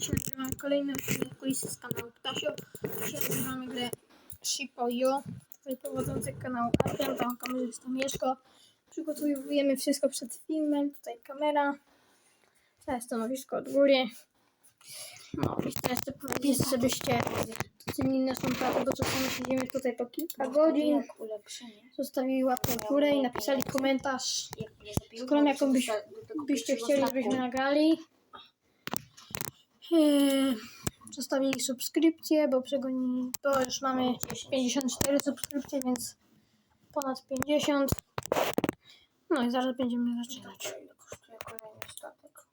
Dzisiaj nagrywamy kolejny odcinek kulisy z kanału Ptasio. Dzisiaj nagrywamy grę Shipo.io. Tutaj prowadzący kanał Adrian, tam kamerzysta Mieszko. Przygotowujemy wszystko przed filmem. Tutaj kamera. Całe stanowisko od góry. No i chcę jeszcze powiedzieć, żebyście docenili naszą pracę, bo czasami siedzimy tutaj po kilka godzin. Jak ulepszenie. Zostawili łapkę w górę i napisali komentarz z kolą, jaką byś, byście chcieli, żebyśmy nagrali. Eee, Zostawili subskrypcję, bo przegoni, bo już mamy 54 subskrypcje, więc ponad 50. No i zaraz będziemy zaczynać. Ile kosztuje kolejny statek?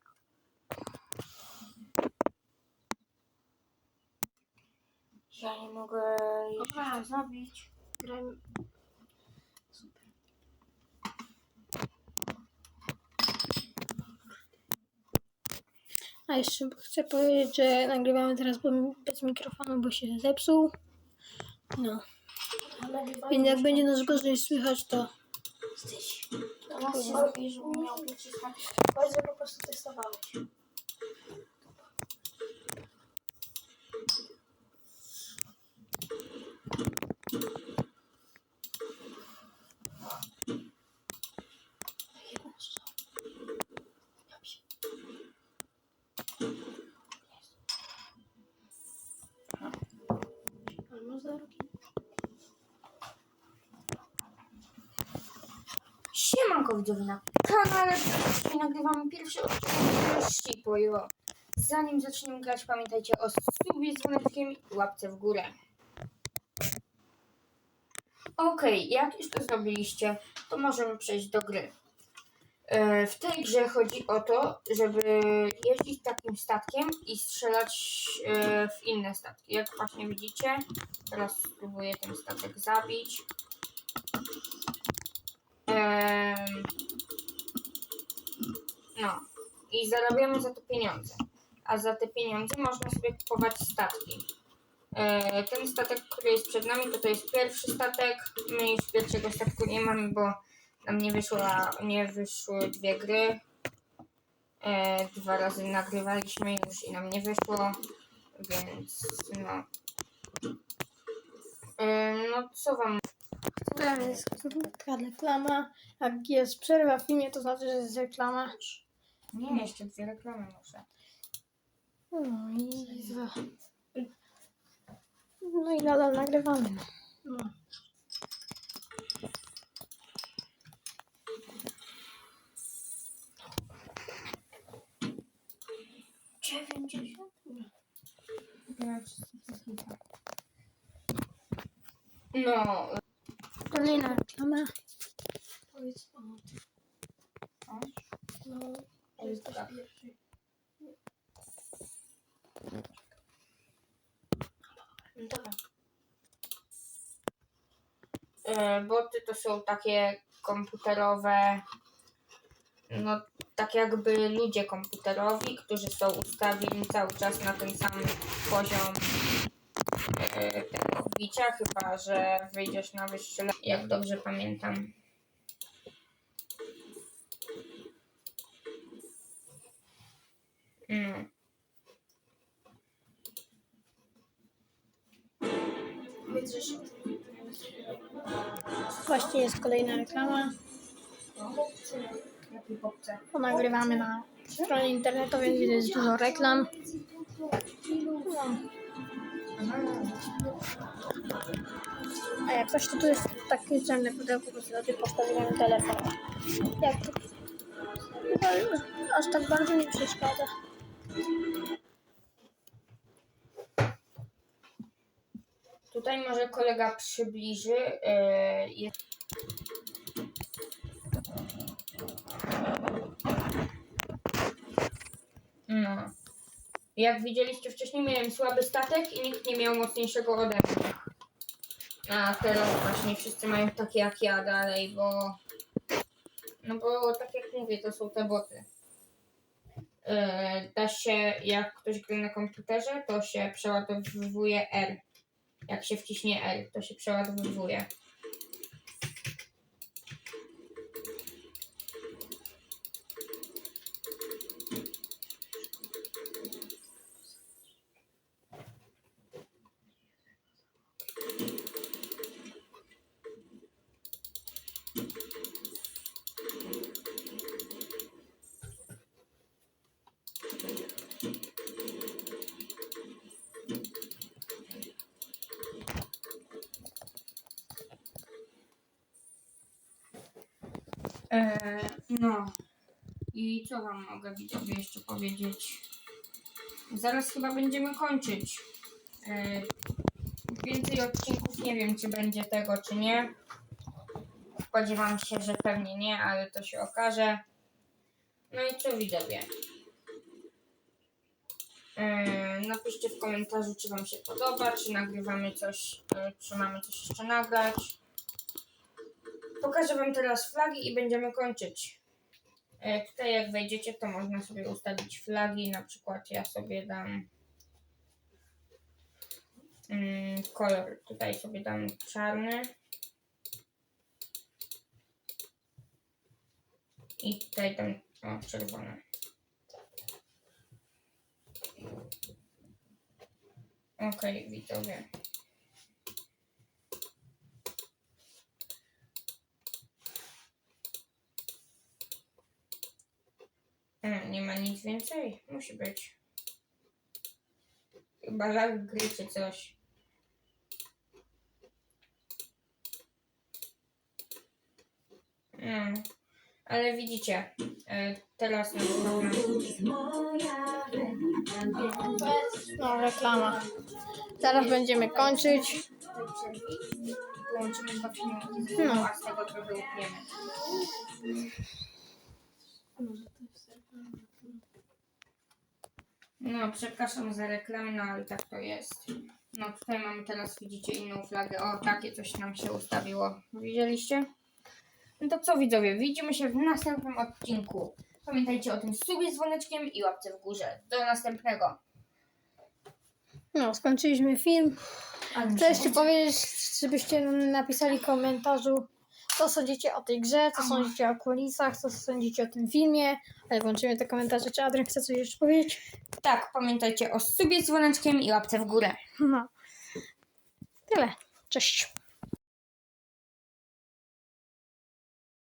Ja nie mogę Dobra. zabić. A jeszcze chcę powiedzieć, że nagrywamy teraz bez mikrofonu, bo się zepsuł. No. Więc jak będzie nas gorzej słychać, to Jesteś. Teraz się zrobi, żeby miał przyciskać. Że po prostu testowałeś. Siemanko widzowie na kanale. Dzisiaj nagrywamy pierwszy odcinek Ścipojo. Zanim zaczniemy grać, pamiętajcie o subie z dzwoneczkiem i łapce w górę. Okej, jak już to zrobiliście, to możemy przejść do gry. E, W tej grze chodzi o to, żeby jeździć takim statkiem i strzelać e, w inne statki. Jak właśnie widzicie, teraz spróbuję ten statek zabić. Em, No i zarabiamy za to pieniądze. A za te pieniądze można sobie kupować statki. E, Ten statek, który jest przed nami, to to jest pierwszy statek. My już pierwszego statku nie mamy, bo nam nie, wyszła, nie wyszły dwie gry. E, Dwa razy nagrywaliśmy już i nam nie wyszło, więc no. E, No co wam Teraz jest krótka reklama. Jak jest przerwa w filmie, to znaczy, że jest reklama. Nie, jeszcze dwie reklamy muszę. No i, za... no i nadal nagrywamy. No. Dziewięćdziesiąt? No, Kolejna reklama. Powiedz o o, No, to jest też pierwszy. dobra. E, Boty to są takie komputerowe, no tak jakby ludzie komputerowi, którzy są ustawieni cały czas na ten sam poziom e, tego bicia, chyba że wyjdziesz na wyższy level, jak dobrze pamiętam. No. Właśnie jest kolejna reklama. Bo nagrywamy na stronie internetowej, gdzie jest dużo reklam. A jak coś, to tu jest takie ciemne pudełko, bo sobie postawiłem telefon. Jak to? No, aż tak bardzo nie przeszkadza. Tutaj może kolega przybliży. jest... No. Jak widzieliście wcześniej, miałem słaby statek i nikt nie miał mocniejszego ode mnie. A teraz właśnie wszyscy mają takie jak ja dalej, bo. No bo tak jak mówię, to są te boty. E, Da się, jak ktoś gra na komputerze, to się przeładowuje R. Jak się wciśnie L, to się przeładowuje. E, no. I co wam mogę widzowie jeszcze powiedzieć? Zaraz chyba będziemy kończyć. E, więcej odcinków nie wiem, czy będzie tego, czy nie. Spodziewam się, że pewnie nie, ale to się okaże. No i co widzowie? E, napiszcie w komentarzu, czy wam się podoba, czy nagrywamy coś, e, czy mamy coś jeszcze nagrać. Pokażę wam teraz flagi i będziemy kończyć. E, Tutaj jak wejdziecie, to można sobie ustawić flagi. Na przykład ja sobie dam mm, kolor. Tutaj sobie dam czarny. I tutaj dam o, czerwony. Okej, widzowie. E, nie ma nic więcej? Musi być. Chyba lag gry czy coś. No, ale widzicie, e, teraz na no, reklama. Zaraz będziemy kończyć. Połączymy dwa filmiki, No. a z tego trochę No, przepraszam za reklamę, no ale tak to jest. No, tutaj mamy teraz, widzicie, inną flagę. O, takie coś nam się ustawiło. Widzieliście? No to co widzowie, widzimy się w następnym odcinku. Pamiętajcie o tym subie z dzwoneczkiem i łapce w górze. Do następnego. No, skończyliśmy film. Chcę jeszcze powiedzieć, żebyście nam napisali w komentarzu, co sądzicie o tej grze, co sądzicie o kulisach, co sądzicie o tym filmie. Ale włączymy te komentarze. Czy Adrian chce coś jeszcze powiedzieć? Tak, pamiętajcie o subie z dzwoneczkiem i łapce w górę. No. Tyle. Cześć.